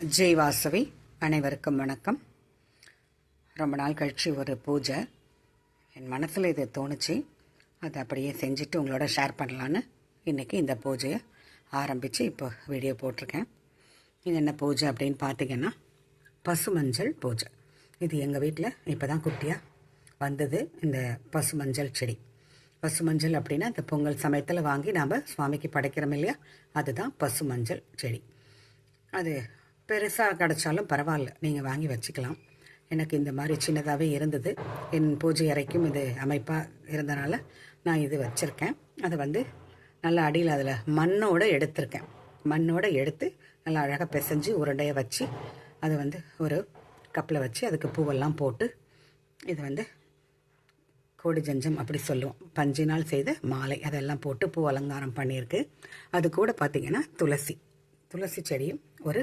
ஜெய் வாசவி அனைவருக்கும் வணக்கம். ரொம்ப நாள் கழிச்சு ஒரு பூஜை. என் மனசில் இது தோணுச்சு. அதை அப்படியே செஞ்சுட்டு உங்களோட ஷேர் பண்ணலான்னு இன்றைக்கி இந்த பூஜையை ஆரம்பித்து இப்போ வீடியோ போட்டிருக்கேன். இது என்ன பூஜை அப்படின்னு பார்த்தீங்கன்னா பசுமஞ்சள் பூஜை. இது எங்கள் வீட்டில் இப்போ தான் குட்டியாக வந்தது இந்த பசுமஞ்சள் செடி. பசுமஞ்சள் அப்படின்னா இந்த பொங்கல் சமயத்தில் வாங்கி நாம் சுவாமிக்கு படைக்கிறோம் இல்லையா? அதுதான் பசுமஞ்சள் செடி. அது பெருசாக கிடச்சாலும் பரவாயில்ல. நீங்கள் வாங்கி வச்சுக்கலாம். எனக்கு இந்த மாதிரி சின்னதாகவே இருந்தது. என் பூஜை அறைக்கும் இது அமைப்பாக இருந்தனால நான் இது வச்சுருக்கேன். அதை வந்து நல்லா அடியில் அதில் மண்ணோடு எடுத்திருக்கேன். மண்ணோடு எடுத்து நல்லா அழகாக பிசைஞ்சு உருண்டையை வச்சு அதை வந்து ஒரு கப்பில் வச்சு அதுக்கு பூவெல்லாம் போட்டு இது வந்து கோடி ஜஞ்சம் அப்படி சொல்லுவோம். பஞ்சு நாள் செய்த மாலை. அதெல்லாம் போட்டு பூ அலங்காரம் பண்ணியிருக்கு. அது கூட பார்த்திங்கன்னா துளசி. துளசி செடியும் ஒரு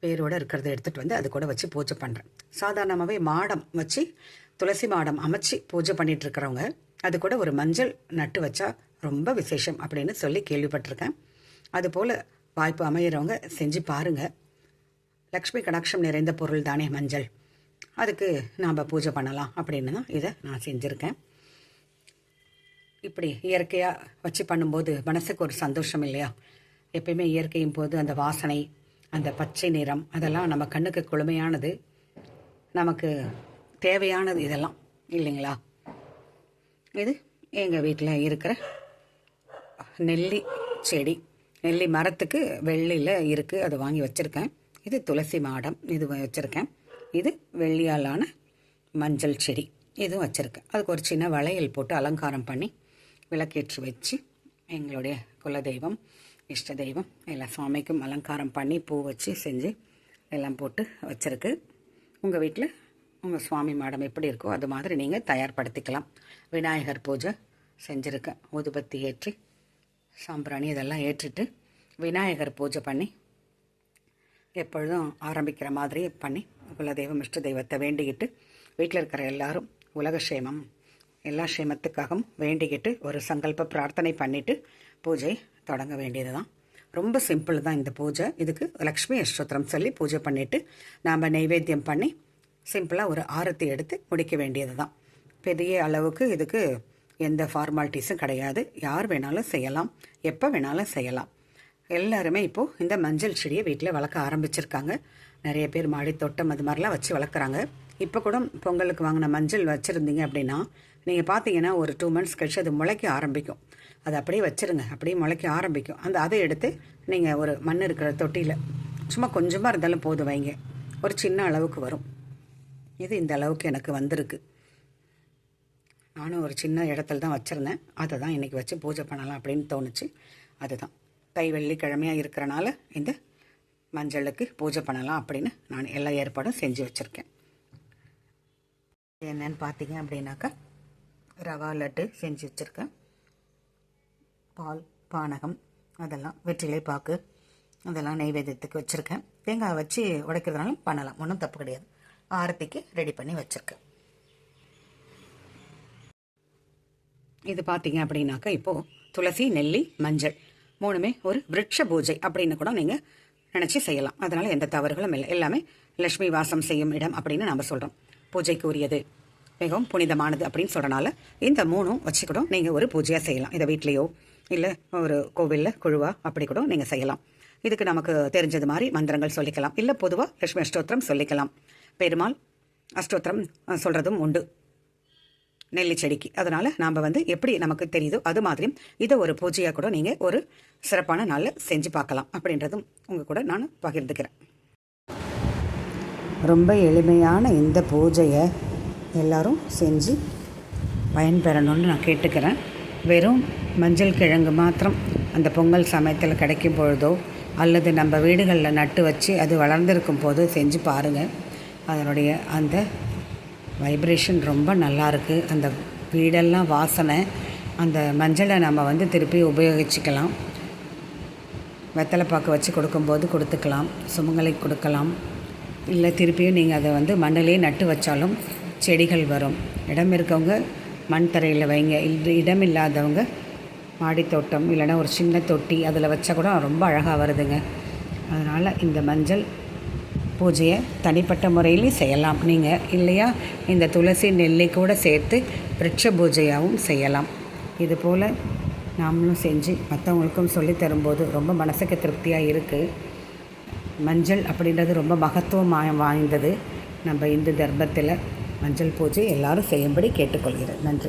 வேரோடு இருக்கிறத எடுத்துகிட்டு வந்து அது கூட வச்சு பூஜை பண்ணுறேன் சாதாரணமாகவே மாடம் வச்சு துளசி மாடம் அமைச்சு பூஜை பண்ணிட்டு அது கூட ஒரு மஞ்சள் நட்டு வச்சா ரொம்ப விசேஷம் அப்படின்னு சொல்லி கேள்விப்பட்டிருக்கேன். அதுபோல் வாய்ப்பு அமையிறவங்க செஞ்சு பாருங்கள் லக்ஷ்மி கடாட்சம் நிறைந்த பொருள் தானே மஞ்சள். அதுக்கு நாம் பூஜை பண்ணலாம் அப்படின்னு தான் இதை நான் செஞ்சுருக்கேன். இப்படி இயற்கையாக வச்சு பண்ணும்போது மனசுக்கு ஒரு சந்தோஷம் இல்லையா? எப்பயுமே இயற்கையும் போது அந்த வாசனை அந்த பச்சை நிறம் அதெல்லாம் நம்ம கண்ணுக்கு குளுமையானது நமக்கு தேவையானது இதெல்லாம் இல்லைங்களா? இது எங்கள் வீட்டில் இருக்கிற நெல்லி செடி. நெல்லி மரத்துக்கு வெள்ளியில் இருக்குது அது வாங்கி வச்சுருக்கேன். இது துளசி மாடம் இது வச்சுருக்கேன். இது வெள்ளியாலான மஞ்சள் செடி இதுவும் வச்சுருக்கேன். அதுக்கு ஒரு சின்ன வளையல் போட்டு அலங்காரம் பண்ணி விளக்கேற்றி வச்சு எங்களுடைய குலதெய்வம் இஷ்ட தெய்வம். எல்லாம் சுவாமிக்கும் அலங்காரம் பண்ணி பூ வச்சு செஞ்சு எல்லாம் போட்டு வச்சுருக்கு. உங்கள் வீட்டில் உங்கள் சுவாமி மாடம் எப்படி இருக்கோ அது மாதிரி நீங்கள் தயார்படுத்திக்கலாம். விநாயகர் பூஜை செஞ்சுருக்கேன். ஊதுபத்தி ஏற்றி சாம்பிராணி இதெல்லாம் ஏற்றிட்டு விநாயகர் பூஜை பண்ணி எப்பொழுதும் ஆரம்பிக்கிற மாதிரி பண்ணி குலதெய்வம் இஷ்ட தெய்வத்தை வேண்டிக்கிட்டு வீட்டில் இருக்கிற எல்லாரும் உலக சேமம் எல்லா சேமத்துக்காகவும் வேண்டிக்கிட்டு ஒரு சங்கல்ப பிரார்த்தனை பண்ணிவிட்டு பூஜை தொடங்க வேண்டியது தான் ரொம்ப சிம்பிள் தான் இந்த பூஜை. இதுக்கு லக்ஷ்மி அஷ்டோத்திரம் சொல்லி பூஜை பண்ணிவிட்டு நாம் நைவேத்தியம் பண்ணி சிம்பிளாக ஒரு ஆரத்தி எடுத்து முடிக்க வேண்டியது தான் பெரிய அளவுக்கு இதுக்கு எந்த ஃபார்மாலிட்டிஸும் கிடையாது. யார் வேணாலும் செய்யலாம். எப்போ வேணாலும் செய்யலாம். எல்லாருமே இப்போது இந்த மஞ்சள் செடியை வீட்டில் வளர்க்க ஆரம்பிச்சிருக்காங்க. நிறைய பேர் மாடி தோட்டம் அது மாதிரிலாம் வச்சு வளர்க்குறாங்க. இப்போ கூட பொங்கலுக்கு வாங்கின மஞ்சள் வச்சுருந்தீங்க அப்படின்னா நீங்கள் பார்த்தீங்கன்னா ஒரு டூ மந்த்ஸ் கழிச்சு அது முளைக்க ஆரம்பிக்கும். அதை அப்படியே வச்சுருங்க. அப்படியே முளைக்க ஆரம்பிக்கும். அந்த அதை எடுத்து நீங்கள் ஒரு மண் இருக்கிற தொட்டியில் சும்மா கொஞ்சமாக இருந்தாலும் போதும் வைங்க. ஒரு சின்ன அளவுக்கு வரும். இது இந்த அளவுக்கு எனக்கு வந்திருக்கு. நானும் ஒரு சின்ன இடத்துல தான் வச்சுருந்தேன். அதை தான் இன்றைக்கி வச்சு பூஜை பண்ணலாம் அப்படின்னு தோணுச்சு. அதுதான். தை வெள்ளிக்கிழமையாக இருக்கிறனால இந்த மஞ்சளுக்கு பூஜை பண்ணலாம் அப்படின்னு நான் எல்லா ஏற்பாடும் செஞ்சு வச்சுருக்கேன். என்னன்னு பார்த்தீங்க அப்படின்னாக்கா ரவா லட்டு செஞ்சு வச்சுருக்கேன். பால் பானகம் அதெல்லாம் வெற்றிலை பாக்கு அதெல்லாம் நெய்வேத்தியத்துக்கு வச்சுருக்கேன். தேங்காய் வச்சு உடைக்கிறதுனாலும் பண்ணலாம். ஒன்றும் தப்பு கிடையாது. ஆரத்திக்கு ரெடி பண்ணி வச்சுருக்கேன். இது பார்த்தீங்க அப்படின்னாக்கா இப்போது துளசி நெல்லி மஞ்சள் மூணுமே ஒரு விரட்ச பூஜை அப்படின்னு கூட நீங்கள் நினச்சி செய்யலாம். அதனால் எந்த தவறுகளும் இல்லை. எல்லாமே லக்ஷ்மி வாசம் செய்யும் இடம் அப்படின்னு நம்ம சொல்கிறோம் பூஜைக்கு உரியது மிகவும் புனிதமானது அப்படின்னு சொல்கிறனால இந்த மூணும் வச்சுக்கூட நீங்கள் ஒரு பூஜையாக செய்யலாம். இதை வீட்லேயோ இல்லை ஒரு கோவிலில் குழுவாக அப்படி கூட நீங்கள் செய்யலாம். இதுக்கு நமக்கு தெரிஞ்சது மாதிரி மந்திரங்கள் சொல்லிக்கலாம். இல்லை பொதுவாக லட்சுமி அஷ்டோத்திரம் சொல்லிக்கலாம். பெருமாள் அஷ்டோத்திரம் சொல்கிறதும் உண்டு. நெல்லி செடிக்கு அதனால் நாம் வந்து எப்படி நமக்கு தெரியுதோ அது மாதிரியும் இதை ஒரு பூஜையாக கூட நீங்கள் ஒரு சிறப்பான நாளில் செஞ்சு பார்க்கலாம். அப்படின்றதும் உங்கள் கூட நான் பகிர்ந்துக்கிறேன். ரொம்ப எளிமையான இந்த பூஜையை எல்லாரும் செஞ்சு பயன்பெறணும்னு நான் கேட்டுக்கிறேன். வெறும் மஞ்சள் கிழங்கு மாத்திரம் அந்த பொங்கல் சமயத்தில் கிடைக்கும் பொழுதோ அல்லது நம்ம வீடுகளில் நட்டு வச்சு அது வளர்ந்துருக்கும் போது செஞ்சு பாருங்கள் அதனுடைய அந்த வைப்ரேஷன் ரொம்ப நல்லாயிருக்கு அந்த வீடெல்லாம் வாசனை அந்த மஞ்சளை நம்ம வந்து திருப்பி உபயோகிச்சுக்கலாம். வெத்தலை பாக்கு வச்சு கொடுக்கும்போது கொடுத்துக்கலாம். சுமங்கலை கொடுக்கலாம். இல்லை திருப்பியும் நீங்கள் அதை வந்து மண்ணிலே நட்டு வச்சாலும் செடிகள் வரும். இடம் இருக்கவங்க மண் தரையில் வைங்க. இது இடம் இல்லாதவங்க மாடித்தோட்டம் இல்லைன்னா ஒரு சின்ன தொட்டி அதில் வச்சா கூட ரொம்ப அழகாக வருதுங்க. அதனால் இந்த மஞ்சள் பூஜையை தனிப்பட்ட முறையிலையும் செய்யலாம். நீங்கள் இல்லையா இந்த துளசி நெல்லை கூட சேர்த்து விருட்ச பூஜையாகவும் செய்யலாம். இதுபோல் நாமளும் செஞ்சு மற்றவங்களுக்கும் சொல்லி தரும்போது ரொம்ப மனசுக்கு திருப்தியாக இருக்குது மஞ்சள் அப்படின்றது ரொம்ப மகத்துவம் வாய்ந்தது. நம்ம இந்து தர்மத்தில் மஞ்சள் பூஜை எல்லாரும் செய்யும்படி கேட்டுக்கொள்கிறேன். நன்றி.